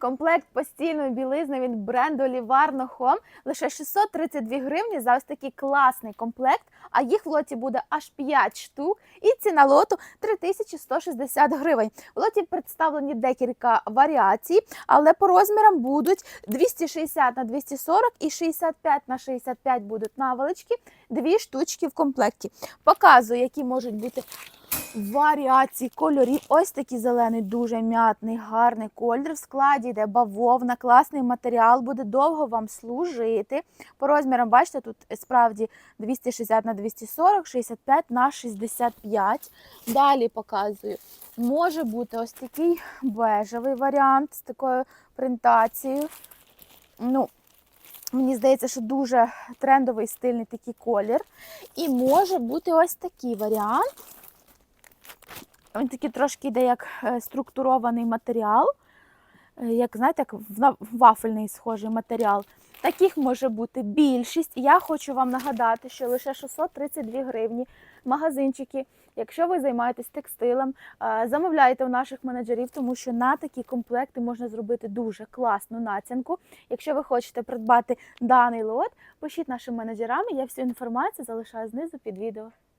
Комплект постільної білизни від бренду Livarno Home лише 632 гривні за ось такий класний комплект, а їх в лоті буде аж 5 штук. І ціна лоту 3160 гривень. В лоті представлені декілька варіацій, але по розмірам будуть 260 на 240 і 65 на 65 будуть наволочки, дві штучки в комплекті. Показую, які можуть бути варіації кольорів. Ось такий зелений, дуже м'ятний, гарний колір. В складі йде бавовна, класний матеріал, буде довго вам служити. По розмірам, бачите, тут справді 260 на 240, 65 на 65. Далі показую. Може бути ось такий бежевий варіант з такою принтацією. Ну, Мені здається, що дуже трендовий стильний такий колір. І може бути ось такий варіант. Він такий трошки йде як е, структурований матеріал, е, як, знаєте, як вафельний схожий матеріал. Таких може бути більшість. Я хочу вам нагадати, що лише 632 гривні магазинчики. Якщо ви займаєтесь текстилем, е, замовляйте у наших менеджерів, тому що на такі комплекти можна зробити дуже класну націнку. Якщо ви хочете придбати даний лот, пишіть нашим менеджерам, я всю інформацію залишаю знизу під відео.